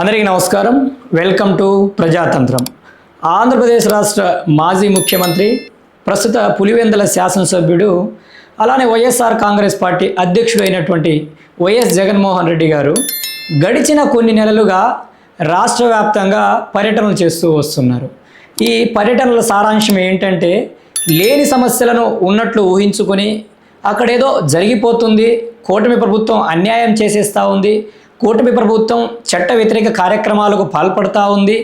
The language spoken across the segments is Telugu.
అందరికీ నమస్కారం. Welcome to Prajatantram. ఆంధ్రప్రదేశ్ రాష్ట్ర మాజీ ముఖ్యమంత్రి ప్రస్తుత పులివెందల శాసనసభ్యుడు అలానే వైఎస్ఆర్ కాంగ్రెస్ పార్టీ అధ్యక్షుడు అయినటువంటి వైఎస్ జగన్మోహన్ రెడ్డి గారు గడిచిన కొన్ని నెలలుగా రాష్ట్ర వ్యాప్తంగా పర్యటనలు చేస్తూ వస్తున్నారు. ఈ పర్యటనల సారాంశం ఏంటంటే లేని సమస్యలను ఉన్నట్లు ఊహించుకొని అక్కడేదో జరిగిపోతుంది కూటమి ప్రభుత్వం అన్యాయం చేసేస్తూ ఉంది కూటమి ప్రభుత్వం చట్ట వ్యతిరేక కార్యక్రమాలకు పాల్పడుతూ ఉంది.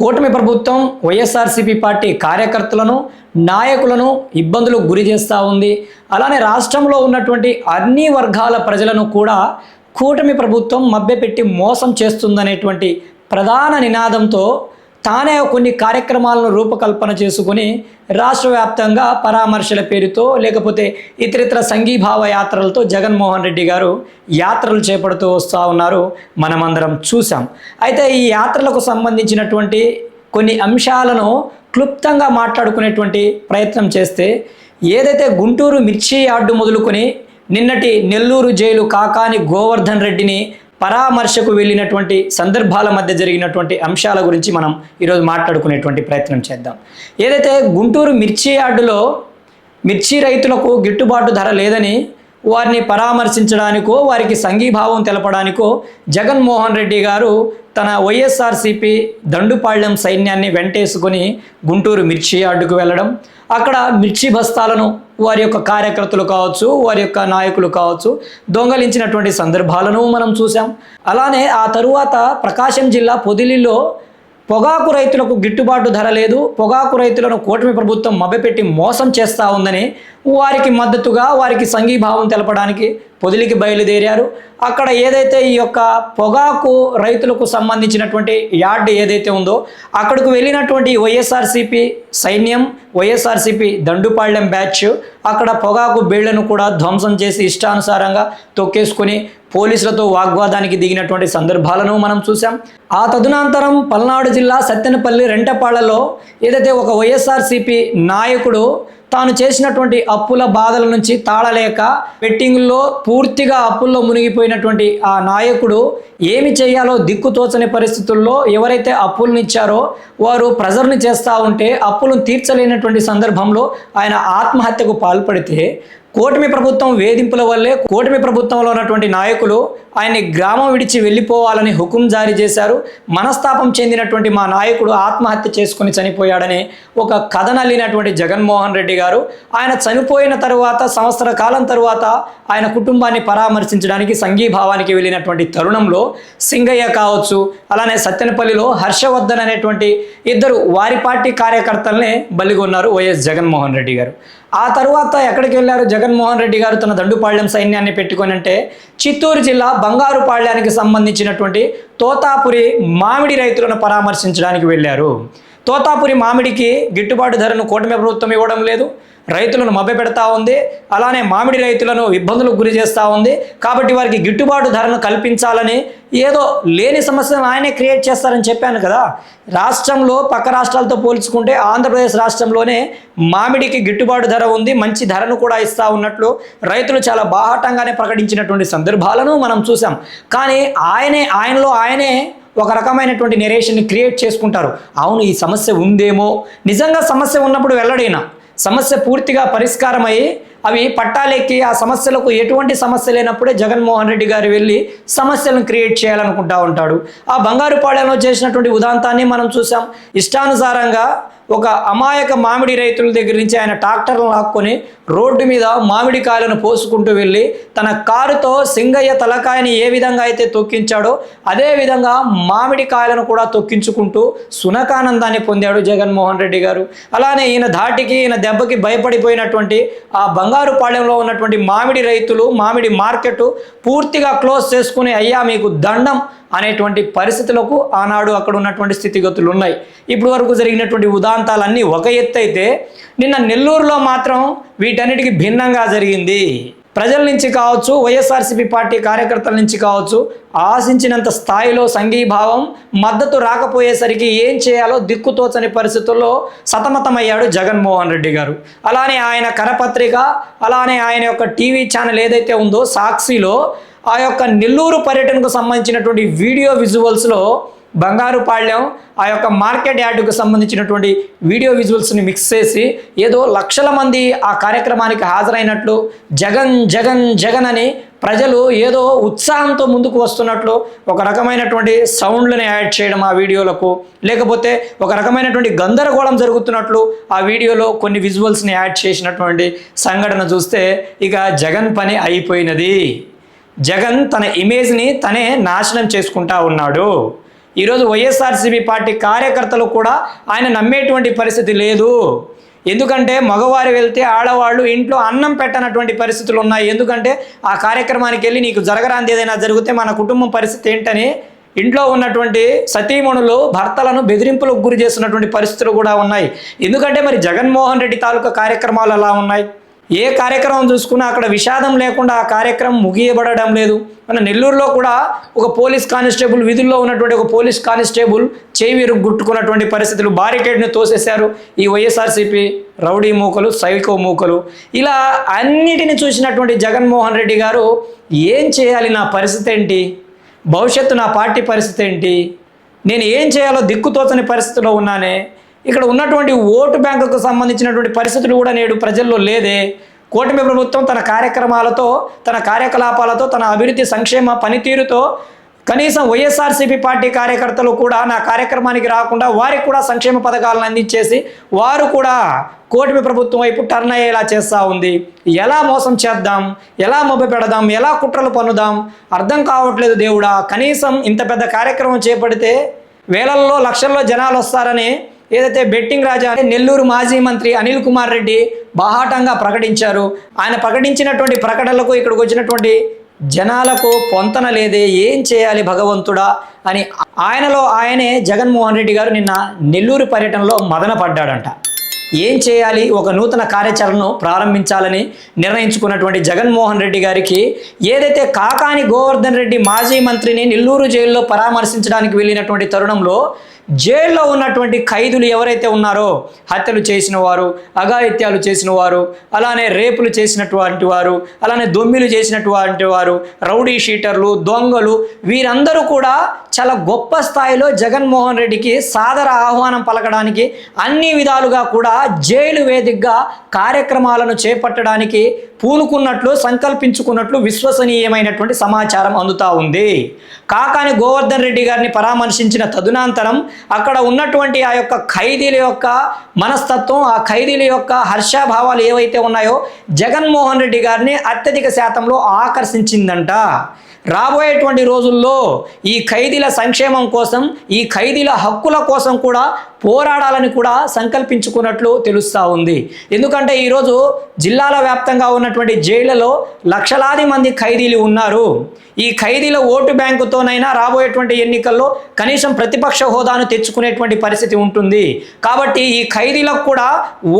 కూటమి ప్రభుత్వం వైఎస్ఆర్సీపీ పార్టీ కార్యకర్తలను నాయకులను ఇబ్బందులకు గురి చేస్తూ ఉంది. అలానే రాష్ట్రంలో ఉన్నటువంటి అన్ని వర్గాల ప్రజలను కూడా కూటమి ప్రభుత్వం మభ్యపెట్టి మోసం చేస్తుందనేటువంటి ప్రధాన నినాదంతో తానే కొన్ని కార్యక్రమాలను రూపకల్పన చేసుకుని రాష్ట్ర వ్యాప్తంగా పరామర్శల పేరుతో లేకపోతే ఇతరితర సంఘీభావ యాత్రలతో జగన్మోహన్ రెడ్డి గారు యాత్రలు చేపడుతూ వస్తూ ఉన్నారు. మనమందరం చూసాం అయితే ఈ యాత్రలకు సంబంధించినటువంటి కొన్ని అంశాలను క్లుప్తంగా మాట్లాడుకునేటువంటి ప్రయత్నం చేస్తే ఏదైతే గుంటూరు మిర్చి యార్డు మొదలుకొని నిన్నటి నెల్లూరు జైలు కాకాని గోవర్ధన్ రెడ్డిని పరామర్శకు వెళ్ళినటువంటి సందర్భాల మధ్య జరిగినటువంటి అంశాల గురించి మనం ఈరోజు మాట్లాడుకునేటువంటి ప్రయత్నం చేద్దాం. ఏదైతే గుంటూరు మిర్చి యార్డులో మిర్చి రైతులకు గిట్టుబాటు ధర లేదని వారిని పరామర్శించడానికో వారికి సంఘీభావం తెలపడానికో జగన్మోహన్ రెడ్డి గారు తన వైఎస్ఆర్సీపీ దండుపాళ్యం సైన్యాన్ని వెంటేసుకొని గుంటూరు మిర్చి యార్డుకు వెళ్ళడం అక్కడ మిర్చి బస్తాలను వారి యొక్క కార్యకర్తలు కావచ్చు వారి యొక్క నాయకులు కావచ్చు దొంగలించినటువంటి సందర్భాలను మనం చూసాం అలానే ఆ తరువాత ప్రకాశం జిల్లా పొదిలిలో పొగాకు రైతులకు గిట్టుబాటు ధర లేదు. పొగాకు రైతులను కూటమి ప్రభుత్వం మభ్యపెట్టి మోసం చేస్తూ ఉందని వారికి మద్దతుగా వారికి సంఘీభావం తెలపడానికి పొదిలికి బయలుదేరారు. అక్కడ ఏదైతే ఈ యొక్క పొగాకు రైతులకు సంబంధించినటువంటి యార్డ్ ఏదైతే ఉందో అక్కడికి వెళ్ళినటువంటి వైఎస్ఆర్సీపీ సైన్యం వైఎస్ఆర్సీపీ దండుపాళ్యం బ్యాచ్ అక్కడ పొగాకు బీళ్ళను కూడా ధ్వంసం చేసి ఇష్టానుసారంగా తొక్కేసుకొని పోలీసులతో వాగ్వాదానికి దిగినటువంటి సందర్భాలను మనం చూసాం ఆ తదనంతరం పల్నాడు జిల్లా సత్తెనపల్లి రెంటపాళ్ళలో ఏదైతే ఒక వైఎస్ఆర్సీపీ నాయకుడు తాను చేసినటువంటి అప్పుల బాధల నుంచి తాళలేక బెట్టింగ్లో పూర్తిగా అప్పుల్లో మునిగిపోయినటువంటి ఆ నాయకుడు ఏమి చేయాలో దిక్కు తోచని పరిస్థితుల్లో ఎవరైతే అప్పులను ఇచ్చారో వారు ప్రెజర్ని చేస్తూ ఉంటే అప్పులను తీర్చలేనటువంటి సందర్భంలో ఆయన ఆత్మహత్యకు పాల్పడితే కూటమి ప్రభుత్వం వేధింపుల వల్లే కూటమి ప్రభుత్వంలో ఉన్నటువంటి నాయకులు ఆయన్ని గ్రామం విడిచి వెళ్ళిపోవాలని హుకుం జారీ చేశారు. మనస్తాపం చెందినటువంటి మా నాయకుడు ఆత్మహత్య చేసుకుని చనిపోయాడని ఒక కథ నల్లినటువంటి జగన్మోహన్ రెడ్డి గారు ఆయన చనిపోయిన తరువాత సంవత్సర కాలం తరువాత ఆయన కుటుంబాన్ని పరామర్శించడానికి సంఘీభావానికి వెళ్ళినటువంటి తరుణంలో సింగయ్య కావచ్చు అలానే సత్యనపల్లిలో హర్షవర్ధన్ అనేటువంటి ఇద్దరు వారి పార్టీ కార్యకర్తలనే బలిగొన్నారు వైఎస్ జగన్మోహన్ రెడ్డి గారు. ఆ తరువాత ఎక్కడికి వెళ్ళారు? జగన్మోహన్ రెడ్డి గారు తన దండుపాళ్యం సైన్యాన్ని పెట్టుకొని అంటే చిత్తూరు జిల్లా బంగారుపాళ్యానికి సంబంధించినటువంటి తోతాపురి మామిడి రైతులను పరామర్శించడానికి వెళ్ళారు. తోతాపురి మామిడికి గిట్టుబాటు ధరను కూటమి ప్రభుత్వం ఇవ్వడం లేదు. రైతులను మభ్యపెడతా ఉంది. అలానే మామిడి రైతులను ఇబ్బందులకు గురి చేస్తూ ఉంది. కాబట్టి వారికి గిట్టుబాటు ధరను కల్పించాలని ఏదో లేని సమస్యను ఆయనే క్రియేట్ చేస్తారని చెప్పాను కదా. రాష్ట్రంలో పక్క రాష్ట్రాలతో పోల్చుకుంటే ఆంధ్రప్రదేశ్ రాష్ట్రంలోనే మామిడికి గిట్టుబాటు ధర ఉంది. మంచి ధరను కూడా ఇస్తూ ఉన్నట్లు రైతులు చాలా బాహాటంగానే ప్రకటించినటువంటి సందర్భాలను మనం చూసాం కానీ ఆయనే ఆయనలో ఆయనే ఒక రకమైనటువంటి నెరేషన్ని క్రియేట్ చేసుకుంటారు. అవును ఈ సమస్య ఉందేమో? నిజంగా సమస్య ఉన్నప్పుడు వెళ్ళడైనా సమస్య పూర్తిగా పరిష్కారం అయ్యి అవి పట్టాలెక్కి ఆ సమస్యలకు ఎటువంటి సమస్య లేనప్పుడే జగన్మోహన్ రెడ్డి గారు వెళ్ళి సమస్యలను క్రియేట్ చేయాలనుకుంటా ఉంటాడు. ఆ బంగారుపాళ్యంలో చేసినటువంటి ఉదాంతాన్ని మనం చూసాం. ఇష్టానుసారంగా ఒక అమాయక మామిడి రైతుల దగ్గర నుంచి ఆయన ట్రాక్టర్లను లాక్కొని రోడ్డు మీద మామిడి కాయలను పోసుకుంటూ వెళ్ళి తన కారుతో సింగయ్య తలకాయని ఏ విధంగా అయితే తొక్కించాడో అదేవిధంగా మామిడి కాయలను కూడా తొక్కించుకుంటూ సునకానందాన్ని పొందాడు జగన్మోహన్ రెడ్డి గారు. అలానే ఈయన ధాటికి ఈయన దెబ్బకి భయపడిపోయినటువంటి ఆ బంగారుపాళెంలో ఉన్నటువంటి మామిడి రైతులు మామిడి మార్కెట్ పూర్తిగా క్లోజ్ చేసుకుని అయ్యా మీకు దండం అనేటువంటి పరిస్థితులకు ఆనాడు అక్కడ ఉన్నటువంటి స్థితిగతులు ఉన్నాయి. ఇప్పటి వరకు జరిగినటువంటి ప్రాంతాలన్నీ ఒక ఎత్తు అయితే నిన్న నెల్లూరులో మాత్రం వీటన్నిటికీ భిన్నంగా జరిగింది. ప్రజల నుంచి కావచ్చు వైఎస్ఆర్సీపీ పార్టీ కార్యకర్తల నుంచి కావచ్చు ఆశించినంత స్థాయిలో సంఘీభావం మద్దతు రాకపోయేసరికి ఏం చేయాలో దిక్కుతోచని పరిస్థితుల్లో సతమతమయ్యాడు జగన్మోహన్ రెడ్డి గారు. అలానే ఆయన కరపత్రిక అలానే ఆయన యొక్క టీవీ ఛానల్ ఏదైతే ఉందో సాక్షిలో ఆ యొక్క నెల్లూరు పర్యటనకు సంబంధించినటువంటి వీడియో విజువల్స్లో బంగారుపాళ్యం ఆ యొక్క మార్కెట్ యార్డుకు సంబంధించినటువంటి వీడియో విజువల్స్ని మిక్స్ చేసి ఏదో లక్షల మంది ఆ కార్యక్రమానికి హాజరైనట్లు జగన్ జగన్ జగన్ అని ప్రజలు ఏదో ఉత్సాహంతో ముందుకు వస్తున్నట్లు ఒక రకమైనటువంటి సౌండ్లను యాడ్ చేయడం ఆ వీడియోలకు. లేకపోతే ఒక రకమైనటువంటి గందరగోళం జరుగుతున్నట్లు ఆ వీడియోలో కొన్ని విజువల్స్ని యాడ్ చేసినటువంటి సంఘటన చూస్తే ఇక జగన్ పని అయిపోయినది. జగన్ తన ఇమేజ్ని తనే నాశనం చేసుకుంటా ఉన్నాడు. ఈరోజు వైఎస్ఆర్సీపీ పార్టీ కార్యకర్తలు కూడా ఆయన నమ్మేటువంటి పరిస్థితి లేదు. ఎందుకంటే మగవారు వెళ్తే ఆడవాళ్ళు ఇంట్లో అన్నం పెట్టనటువంటి పరిస్థితులు ఉన్నాయి. ఎందుకంటే ఆ కార్యక్రమానికి వెళ్ళి నీకు జరగరాంది ఏదైనా జరిగితే మన కుటుంబం పరిస్థితి ఏంటని ఇంట్లో ఉన్నటువంటి సతీమణులు భర్తలను బెదిరింపులకు గురి చేస్తున్నటువంటి పరిస్థితులు కూడా ఉన్నాయి. ఎందుకంటే మరి జగన్మోహన్ రెడ్డి తాలూకా కార్యక్రమాలు అలా ఉన్నాయి? ఏ కార్యక్రమం చూసుకున్నా అక్కడ విషాదం లేకుండా ఆ కార్యక్రమం ముగియబడడం లేదు. మన నెల్లూరులో కూడా ఒక పోలీస్ కానిస్టేబుల్ విధుల్లో ఉన్నటువంటి ఒక పోలీస్ కానిస్టేబుల్ చేయి గుట్టుకున్నటువంటి పరిస్థితులు బారికేడ్ని తోసేశారు. ఈ వైఎస్ఆర్సీపీ రౌడీ మూకలు సైకో మూకలు. ఇలా అన్నిటిని చూసినటువంటి జగన్మోహన్ రెడ్డి గారు ఏం చేయాలి? నా పరిస్థితి ఏంటి? భవిష్యత్తు నా పార్టీ పరిస్థితి ఏంటి? నేను ఏం చేయాలో దిక్కుతోచని పరిస్థితిలో ఉన్నానే. ఇక్కడ ఉన్నటువంటి ఓటు బ్యాంకుకు సంబంధించినటువంటి పరిస్థితులు కూడా నేడు ప్రజల్లో లేదే. కూటమి ప్రభుత్వం తన కార్యక్రమాలతో తన కార్యకలాపాలతో తన అభివృద్ధి సంక్షేమ పనితీరుతో కనీసం వైఎస్ఆర్సీపీ పార్టీ కార్యకర్తలు కూడా నా కార్యక్రమానికి రాకుండా వారికి కూడా సంక్షేమ పథకాలను అందించేసి వారు కూడా కూటమి ప్రభుత్వం వైపు టర్న్ అయ్యేలా చేస్తూ ఉంది. ఎలా మోసం చేద్దాం? ఎలా మొబ్బ పెడదాం? ఎలా కుట్రలు పన్నుదాం? అర్థం కావట్లేదు దేవుడా. కనీసం ఇంత పెద్ద కార్యక్రమం చేపడితే వేలల్లో లక్షల్లో జనాలు వస్తారని ఏదైతే బెట్టింగ్ రాజా నెల్లూరు మాజీ మంత్రి అనిల్ కుమార్ రెడ్డి బాహాటంగా ప్రకటించారు ఆయన ప్రకటించినటువంటి ప్రకటనలకు ఇక్కడికి వచ్చినటువంటి జనాలకు పొంతన లేదే ఏం చేయాలి భగవంతుడా అని ఆయనలో ఆయనే జగన్మోహన్ రెడ్డి గారు నిన్న నెల్లూరు పర్యటనలో మదనపడ్డాడంట ఏం చేయాలి? ఒక నూతన కార్యాచరణను ప్రారంభించాలని నిర్ణయించుకున్నటువంటి జగన్మోహన్ రెడ్డి గారికి ఏదైతే కాకాని గోవర్ధన్ రెడ్డి మాజీ మంత్రిని నెల్లూరు జైల్లో పరామర్శించడానికి వెళ్ళినటువంటి తరుణంలో జైల్లో ఉన్నటువంటి ఖైదులు ఎవరైతే ఉన్నారో హత్యలు చేసిన వారు అఘాయిత్యాలు చేసిన వారు అలానే రేపులు చేసినటువంటి వారు అలానే దొమ్మిలు చేసినటువంటి వారు రౌడీ షీటర్లు దొంగలు వీరందరూ కూడా చాలా గొప్ప స్థాయిలో జగన్మోహన్ రెడ్డికి సాదర ఆహ్వానం పలకడానికి అన్ని విధాలుగా కూడా జైలు వేదికగా కార్యక్రమాలను చేపట్టడానికి పూనుకున్నట్లు సంకల్పించుకున్నట్లు విశ్వసనీయమైనటువంటి సమాచారం అందుతా ఉంది. కాకాని గోవర్ధన్ రెడ్డి గారిని పరామర్శించిన తదునాంతరం అక్కడ ఉన్నటువంటి ఆ యొక్క ఖైదీల యొక్క మనస్తత్వం ఆ ఖైదీల యొక్క హర్షాభావాలు ఏవైతే ఉన్నాయో జగన్మోహన్ రెడ్డి గారిని అత్యధిక శాతంలో ఆకర్షించిందంట. రాబోయేటువంటి రోజుల్లో ఈ ఖైదీల సంక్షేమం కోసం ఈ ఖైదీల హక్కుల కోసం కూడా పోరాడాలని కూడా సంకల్పించుకున్నట్లు తెలుస్తూ ఉంది. ఎందుకంటే ఈరోజు జిల్లాల వ్యాప్తంగా ఉన్నటువంటి జైళ్ళలో లక్షలాది మంది ఖైదీలు ఉన్నారు. ఈ ఖైదీల ఓటు బ్యాంకుతోనైనా రాబోయేటువంటి ఎన్నికల్లో కనీసం ప్రతిపక్ష హోదాను తెచ్చుకునేటువంటి పరిస్థితి ఉంటుంది. కాబట్టి ఈ ఖైదీలకు కూడా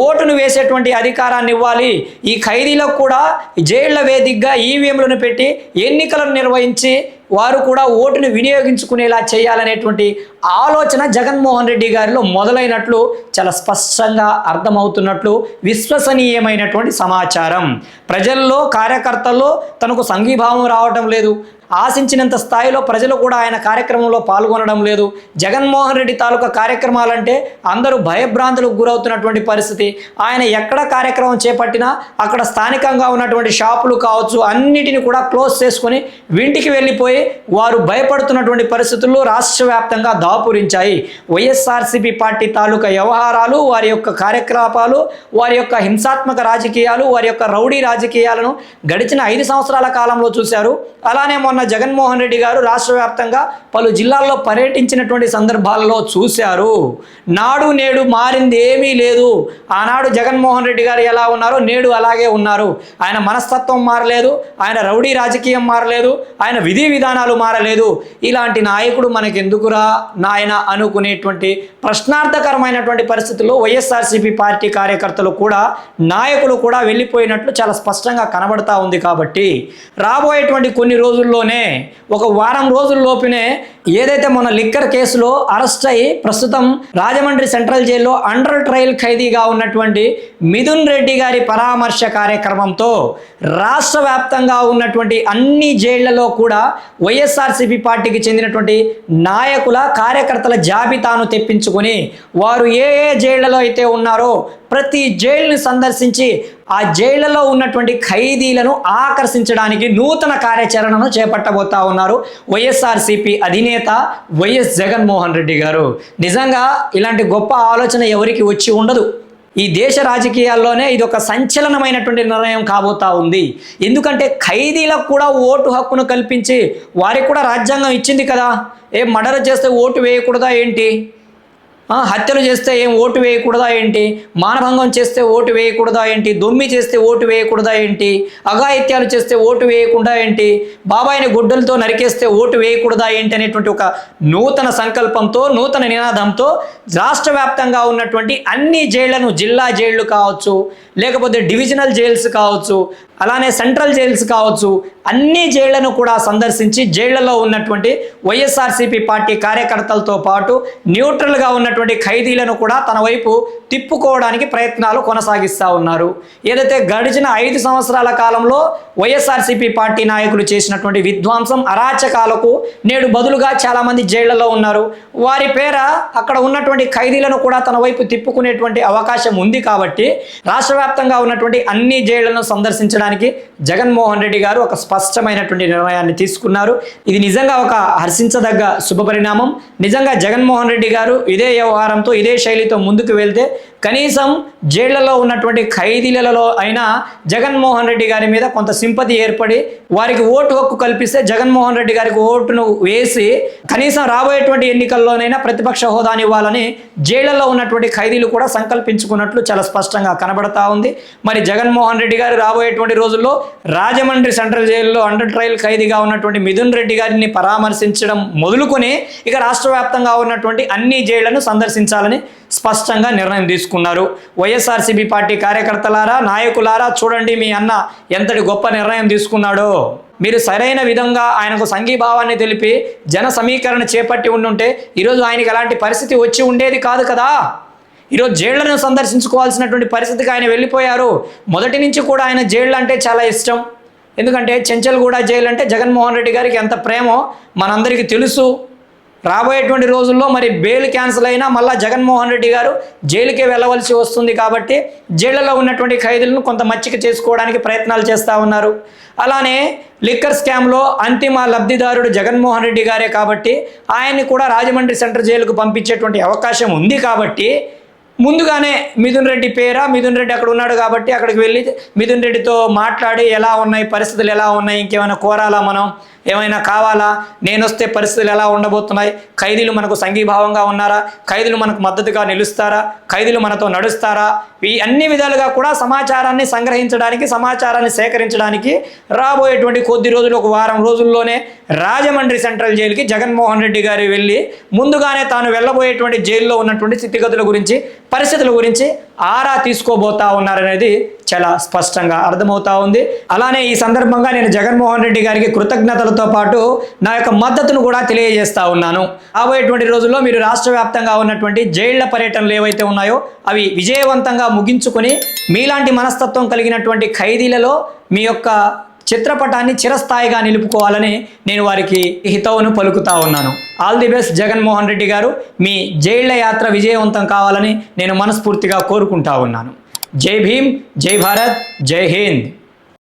ఓటును వేసేటువంటి అధికారాన్ని ఇవ్వాలి. ఈ ఖైదీలకు కూడా జైళ్ళ వేదికగా ఈవీఎంలను పెట్టి ఎన్నికలను నిర్వహించి వారు కూడా ఓటును వినియోగించుకునేలా చేయాలనేటువంటి ఆలోచన జగన్మోహన్ రెడ్డి గారిలో మొదలైనట్లు చాలా స్పష్టంగా అర్థమవుతున్నట్లు విశ్వసనీయమైనటువంటి సమాచారం. ప్రజల్లో కార్యకర్తల్లో తనకు సంఘీభావం రావటం లేదు. ఆశించినంత స్థాయిలో ప్రజలు కూడా ఆయన కార్యక్రమంలో పాల్గొనడం లేదు. జగన్మోహన్ రెడ్డి తాలూకా కార్యక్రమాలంటే అందరూ భయభ్రాంతులకు గురవుతున్నటువంటి పరిస్థితి. ఆయన ఎక్కడ కార్యక్రమం చేపట్టినా అక్కడ స్థానికంగా ఉన్నటువంటి షాపులు కావచ్చు అన్నిటిని కూడా క్లోజ్ చేసుకొని ఇంటికి వెళ్ళిపోయి వారు భయపడుతున్నటువంటి పరిస్థితుల్లో రాష్ట్ర వ్యాప్తంగా దాపురించాయి. వైఎస్ఆర్సీపీ పార్టీ తాలూకా వ్యవహారాలు వారి యొక్క కార్యకలాపాలు వారి యొక్క హింసాత్మక రాజకీయాలు వారి యొక్క రౌడీ రాజకీయాలను గడిచిన ఐదు సంవత్సరాల కాలంలో చూశారు. అలానే మొన్న జగన్మోహన్ రెడ్డి గారు రాష్ట్ర వ్యాప్తంగా పలు జిల్లాల్లో పర్యటించినటువంటి సందర్భాల్లో చూశారు. నాడు నేడు మారింది ఏమీ లేదు. ఆనాడు జగన్మోహన్ రెడ్డి గారు ఎలా ఉన్నారో నేడు అలాగే ఉన్నారు. ఆయన మనస్తత్వం మారలేదు. ఆయన రౌడీ రాజకీయం మారలేదు. ఆయన విధి విధానాలు మారలేదు. ఇలాంటి నాయకుడు మనకెందుకురా? నాయన అనుకునేటువంటి ప్రశ్నార్థకరమైనటువంటి పరిస్థితుల్లో వైఎస్ఆర్సీపీ పార్టీ కార్యకర్తలు కూడా నాయకులు కూడా వెళ్ళిపోయినట్లు చాలా స్పష్టంగా కనబడతా ఉంది కాబట్టి రాబోయేటువంటి కొన్ని రోజుల్లో రోజుల్లోనే ఒక వారం రోజుల లోపునే ఏదైతే మన లిక్కర్ కేసులో అరెస్ట్ అయ్యి ప్రస్తుతం రాజమండ్రి సెంట్రల్ జైల్లో అండర్ ట్రయల్ ఖైదీగా ఉన్నటువంటి మిథున్ రెడ్డి గారి పరామర్శ కార్యక్రమంతో రాష్ట్ర వ్యాప్తంగా ఉన్నటువంటి అన్ని జైళ్ళలో కూడా వైఎస్ఆర్సీపీ పార్టీకి చెందినటువంటి నాయకుల కార్యకర్తల జాబితాను తెప్పించుకొని వారు ఏ ఏ జైళ్ళలో అయితే ఉన్నారో ప్రతి జైలుని సందర్శించి ఆ జైళ్ళలో ఉన్నటువంటి ఖైదీలను ఆకర్షించడానికి నూతన కార్యాచరణను చేపట్టబోతా ఉన్నారు వైఎస్ఆర్సీపీ అధినేత. వైఎస్ జగన్మోహన్ రెడ్డి గారు. నిజంగా ఇలాంటి గొప్ప ఆలోచన ఎవరికి వచ్చి ఉండదు. ఈ దేశ రాజకీయాల్లోనే ఇది ఒక సంచలనమైనటువంటి నిర్ణయం కాబోతా ఉంది. ఎందుకంటే ఖైదీలకు కూడా ఓటు హక్కును కల్పించి వారికి కూడా రాజ్యాంగం ఇచ్చింది కదా. ఏ మర్డర్ చేస్తే ఓటు వేయకూడదా ఏంటి? హత్యలు చేస్తే ఏం ఓటు వేయకూడదా ఏంటి? మానభంగం చేస్తే ఓటు వేయకూడదా ఏంటి? దొమ్మి చేస్తే ఓటు వేయకూడదా ఏంటి? అఘాయిత్యాలు చేస్తే ఓటు వేయకుండా ఏంటి? బాబాయిని గుడ్డలతో నరికేస్తే ఓటు వేయకూడదా ఏంటి అనేటువంటి ఒక నూతన సంకల్పంతో నూతన నినాదంతో రాష్ట్ర వ్యాప్తంగా ఉన్నటువంటి అన్ని జైళ్ళను జిల్లా జైళ్ళు కావచ్చు లేకపోతే డివిజనల్ జైల్స్ కావచ్చు అలానే సెంట్రల్ జైల్స్ కావచ్చు అన్ని జైళ్ళను కూడా సందర్శించి జైళ్ళలో ఉన్నటువంటి వైఎస్ఆర్సీపీ పార్టీ కార్యకర్తలతో పాటు న్యూట్రల్గా ఉన్నటువంటి ఖైదీలను కూడా తన వైపు తిప్పుకోవడానికి ప్రయత్నాలు కొనసాగిస్తూ ఉన్నారు. ఏదైతే గడిచిన ఐదు సంవత్సరాల కాలంలో వైఎస్ఆర్సీపీ పార్టీ నాయకులు చేసినటువంటి విధ్వంసం అరాచకాలకు నేడు బదులుగా చాలామంది జైళ్ళలో ఉన్నారు. వారి పేర అక్కడ ఉన్నటువంటి ఖైదీలను కూడా తన వైపు తిప్పుకునేటువంటి అవకాశం ఉంది కాబట్టి రాష్ట్ర వ్యాప్తంగా ఉన్నటువంటి అన్ని జైళ్ళను సందర్శించడానికి జగన్మోహన్ రెడ్డి గారు ఒక స్పష్టమైనటువంటి నిర్ణయాన్ని తీసుకున్నారు. ఇది నిజంగా ఒక హర్షించదగ్గ శుభపరిణామం. నిజంగా జగన్మోహన్ రెడ్డి గారు ఇదే వ్యవహారంతో ఇదే శైలితో ముందుకు వెళ్తే కనీసం జైళ్ళలో ఉన్నటువంటి ఖైదీలలో అయినా జగన్మోహన్ రెడ్డి గారి మీద కొంత సింపతి ఏర్పడి వారికి ఓటు హక్కు కల్పిస్తే జగన్మోహన్ రెడ్డి గారికి ఓటును వేసి కనీసం రాబోయేటువంటి ఎన్నికల్లోనైనా ప్రతిపక్ష హోదాని ఇవ్వాలని జైళ్ళలో ఉన్నటువంటి ఖైదీలు కూడా సంకల్పించుకున్నట్లు చాలా స్పష్టంగా కనబడతా ఉంది. మరి జగన్మోహన్ రెడ్డి గారు రాబోయేటువంటి రోజుల్లో రాజమండ్రి సెంట్రల్ జైల్లో అండర్ ట్రయల్ ఖైదీగా ఉన్నటువంటి మిథున్ రెడ్డి గారిని పరామర్శించడం మొదలుకొని ఇక రాష్ట్ర ఉన్నటువంటి అన్ని జైళ్ళను సందర్శించాలని స్పష్టంగా నిర్ణయం తీసుకున్నారు. వైఎస్ఆర్సీపీ పార్టీ కార్యకర్తలారా నాయకులారా చూడండి మీ అన్న ఎంతటి గొప్ప నిర్ణయం తీసుకున్నాడో. మీరు సరైన విధంగా ఆయనకు సంఘీభావాన్ని తెలిపి జన సమీకరణ చేపట్టి ఉండుంటే ఈరోజు ఆయనకి అలాంటి పరిస్థితి వచ్చి ఉండేది కాదు కదా. ఈరోజు జైళ్ళను సందర్శించుకోవాల్సినటువంటి పరిస్థితికి ఆయన వెళ్ళిపోయారు. మొదటి నుంచి కూడా ఆయన జైళ్ళు అంటే చాలా ఇష్టం. ఎందుకంటే చెంచల్గూడ జైలు అంటే జగన్మోహన్ రెడ్డి గారికి ఎంత ప్రేమో మనందరికీ తెలుసు. రాబోయేటువంటి రోజుల్లో మరి బెయిల్ క్యాన్సిల్ అయినా మళ్ళీ జగన్మోహన్ రెడ్డి గారు జైలుకే వెళ్ళవలసి వస్తుంది కాబట్టి జైళ్ళలో ఉన్నటువంటి ఖైదీలను కొంత మచ్చిక చేసుకోవడానికి ప్రయత్నాలు చేస్తూ ఉన్నారు. అలానే లిక్కర్ స్కామ్లో అంతిమ లబ్ధిదారుడు జగన్మోహన్ రెడ్డి గారే కాబట్టి ఆయన్ని కూడా రాజమండ్రి సెంటర్ జైలుకు పంపించేటువంటి అవకాశం ఉంది కాబట్టి ముందుగానే మిథున్ రెడ్డి పేర? మిథున్ రెడ్డి అక్కడ ఉన్నాడు కాబట్టి అక్కడికి వెళ్ళి మిథున్ రెడ్డితో మాట్లాడి ఎలా ఉన్నాయి పరిస్థితులు ఎలా ఉన్నాయి ఇంకేమైనా కోరాలా మనం? ఏమైనా కావాలా? నేను వస్తే పరిస్థితులు ఎలా ఉండబోతున్నాయి? ఖైదీలు మనకు సంఘీభావంగా ఉన్నారా? ఖైదీలు మనకు మద్దతుగా నిలుస్తారా? ఖైదీలు మనతో నడుస్తారా? ఈ అన్ని విధాలుగా కూడా సమాచారాన్ని సంగ్రహించడానికి సమాచారాన్ని సేకరించడానికి రాబోయేటువంటి కొద్ది రోజులు ఒక వారం రోజుల్లోనే రాజమండ్రి సెంట్రల్ జైలుకి జగన్మోహన్ రెడ్డి గారు వెళ్ళి ముందుగానే తాను వెళ్ళబోయేటువంటి జైల్లో ఉన్నటువంటి స్థితిగతుల గురించి పరిస్థితుల గురించి ఆరా తీసుకోబోతా ఉన్నారనేది చాలా స్పష్టంగా అర్థమవుతా ఉంది. అలానే ఈ సందర్భంగా నేను జగన్మోహన్ రెడ్డి గారికి కృతజ్ఞతలతో పాటు నా యొక్క మద్దతును కూడా తెలియజేస్తా ఉన్నాను. రాబోయేటువంటి రోజుల్లో మీరు రాష్ట్ర వ్యాప్తంగా ఉన్నటువంటి జైళ్ళ పర్యటనలు ఏవైతే ఉన్నాయో అవి విజయవంతంగా ముగించుకొని మీలాంటి మనస్తత్వం కలిగినటువంటి ఖైదీలలో మీ యొక్క చిత్రపటాన్ని చిరస్థాయిగా నిలుపుకోవాలని నేను వారికి హితవును పలుకుతా ఉన్నాను. All the best Jaganmohan Reddy garu. మీ జైళ్ళ యాత్ర విజయవంతం కావాలని నేను మనస్ఫూర్తిగా కోరుకుంటా ఉన్నాను. జై భీమ్ జై భారత్ జై హింద్.